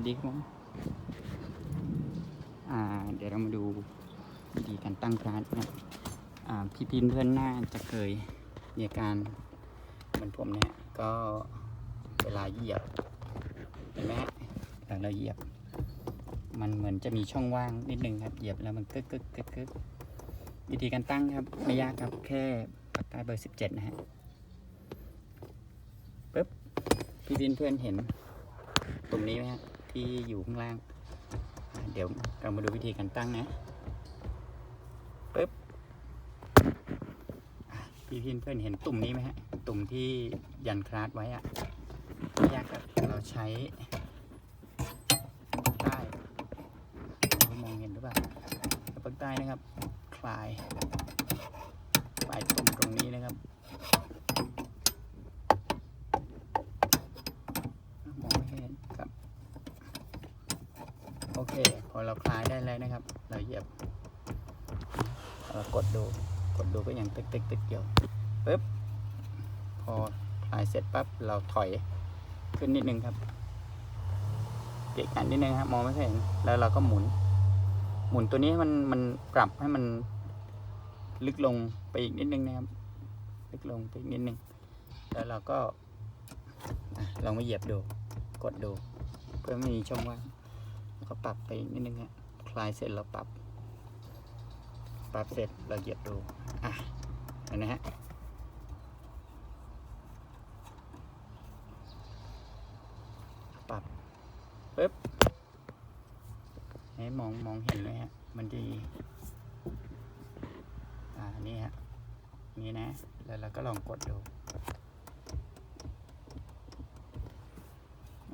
วัสดีครับอ่า เดี๋ยวเรามาดูวิธีการตั้งการ์ดนะครับอ่าพี่พินเพื่อนหน้าจะเคยมีอาการเหมือนผมเนี่ยก็เวลาเหยียบเห็นไหมฮะเวเราเหยียบ มันเหมือนจะมีช่องว่างนิดนึงครับเหยียบแล้วมันกึกกึกกึกกึกวิธีการตั้งครับไม่ยากครับแค่ปากกาเบอร์สิบเจ็ดนะฮะปึ๊บพี่พินเพื่อนเห็นตรงนี้ไหมฮะ ที่อยู่ข้างล่าง เดี๋ยวเรามาดูวิธีการตั้งนะปึ๊บพี่พินเพื่อนเห็นตุ่มนี้ไหมฮะ ตุ่มที่ยันคลาสไว้อะยากครับเราใช้ใต้มองเห็นหรือเปล่าแล้วปากใต้นะครับ คลายปลายตุ่มตรงนี้นะครับ มองไม่เห็นครับ โอเค พอเราคลายได้แล้วนะครับ เราเหยียบเรากดดูกดดูก็ยังตึกตึกตึกอยู่ปึ๊บพอคลายเสร็จปั๊บเราถอยขึ้นนิดนึงครับเกะกันนิดนึงครับมองไม่เห็นแล้วเราก็หมุน หมุนตัวนี้มันมันปรับให้มันลึกลงไปอีกนิดนึงนะครับ ลึกลงไปอีกนิดนึงแล้วเราก็ลองมาเหยียบดู กดดู เพื่อไม่มีช่องว่าง ก็ปรับไปนิดนึงฮะคลายเสร็จเราปรับ ปรับเสร็จเราเหยียบดูอะเห็นไหมฮะปรับปึ๊บให้มองมองเห็นเลยฮะมันจะอ่านี่ฮะนี่นะ แล้วเราก็ลองกดดู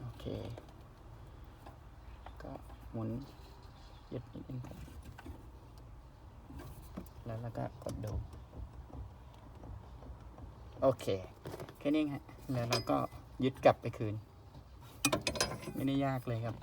โอเค หมุนยึดนิดนึงครับแล้วเราก็กดดู โอเค แค่นี้ฮะแล้วเราก็ยึดกลับไปคืน ไม่ได้ยากเลยครับ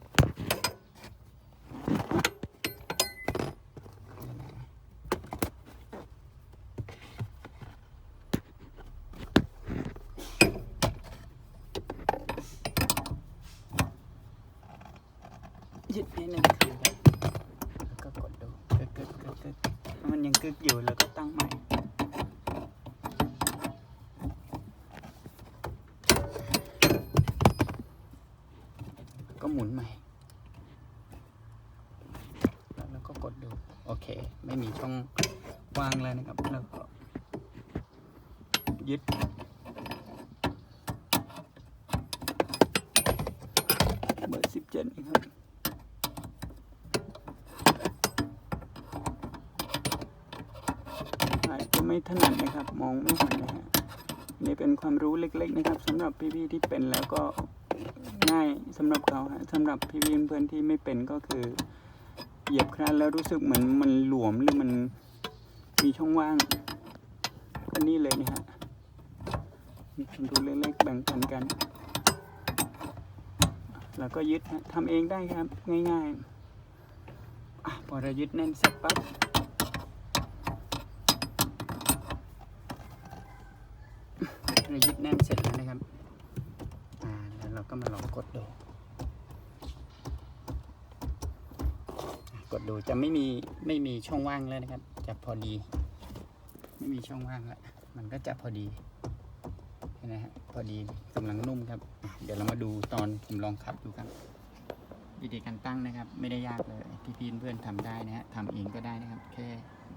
ยึดนิดนึงคืนแล้วก็กดดูกึกกึกกึกกึกมันยังกึกอยู่เราก็ตั้งใหม่ ก็หมุนใหม่ แล้วก็กดดู โอเค ไม่มีช่องว่างแล้วนะครับ แล้วก็ยึด เบอร์สิบเจ็ดนะครับ อาจจะไม่ถนัดนะครับ มองไม่เห็นนะฮะนี่เป็นความรู้เล็ก ๆ นะครับสำหรับพี่ๆที่เป็นแล้วก็ง่ายสำหรับเขาฮะสำหรับพี่ๆเพื่อนๆที่ไม่เป็นก็คือ เหยียบคลานแล้วรู้สึกเหมือนมันหลวมหรือมันมีช่องว่างก็นี่เลยนะฮะความรู้เล็กๆแบ่งปันกัน แล้วก็ยึดทำเองได้ครับ ง่ายๆพอเรายึดแน่นเสร็จปั๊บ เรายึดแน่นเสร็จแล้วนะครับอ่าแล้วเราก็มาลองกดดูกดดูจะไม่มีไม่มีช่องว่างแล้วนะครับ จะพอดี ไม่มีช่องว่างแล้วมันก็จะพอดีนไหมฮะพอดีกำลังนุ่มครับ เดี๋ยวเรามาดูตอนผมลองขับดูครับ วิธีการตั้งนะครับ ไม่ได้ยากเลยพี่ๆเพื่อนๆทำได้นะฮะทำเองก็ได้นะครับ แค่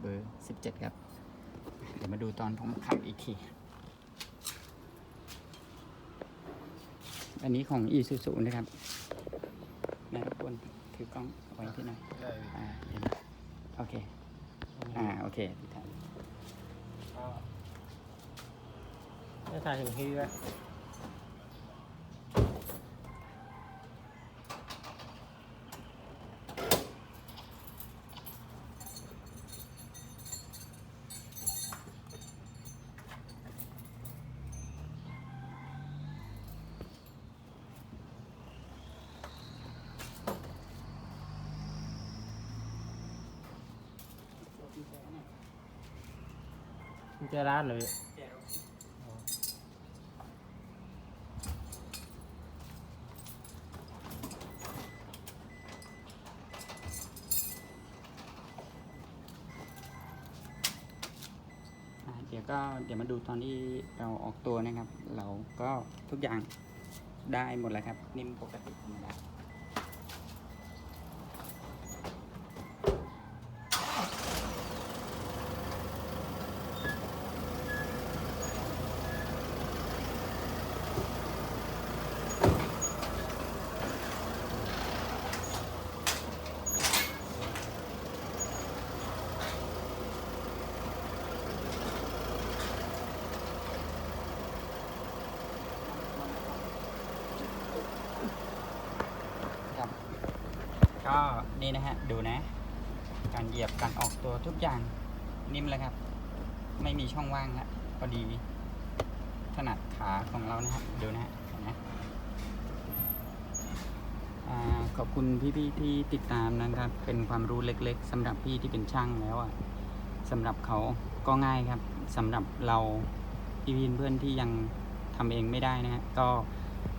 เบอร์ 17 ครับ เดี๋ยวมาดูตอนผมขับอีกที อันนี้ของ e s u s u นะครับนายควรถือกล้องเอาไว้ที่ไหนอยอ่าเห็นไหมโอเค อ่า โอเคพี่ถ่ายจะถ่ายถึงที่ไหม เจ้าร้านเลยเดี๋ยวก็เดี๋ยวมาดูตอนที่เราออกตัวนะครับ เราก็ทุกอย่างได้หมดแล้วครับ นิ่มปกติธรรมดา นี่นะฮะ ดูนะ การเหยียบการออกตัวทุกอย่างนิ่มเลยครับ ไม่มีช่องว่างฮะพอดีถนัดขาของเรานะฮะ ดูนะฮะนไหมอ่าขอบคุณพี่ๆที่ติดตามนะครับ เป็นความรู้เล็กๆสำหรับพี่ที่เป็นช่างแล้วอะสำหรับเขาก็ง่ายครับสำหรับเราพี่ๆเพื่อนที่ยังทำเองไม่ได้นะฮะก็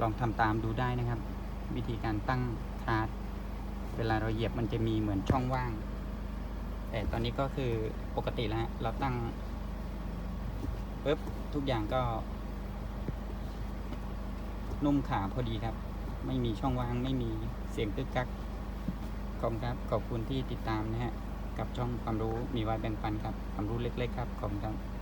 ลองทำตามดูได้นะครับ วิธีการตั้งคาร์ด เวลาเราเหยียบมันจะมีเหมือนช่องว่าง แต่ตอนนี้ก็คือปกติแล้ว เราตั้งปุ๊บทุกอย่างก็ นุ่มขาพอดีครับ ไม่มีช่องว่างไม่มีเสียงตึกกักขอบคุณครับ ขอบคุณที่ติดตามนะฮะ กับช่องความรู้มีไว้แบ่งปันครับ ความรู้เล็กๆครับ ขอบคุณครับ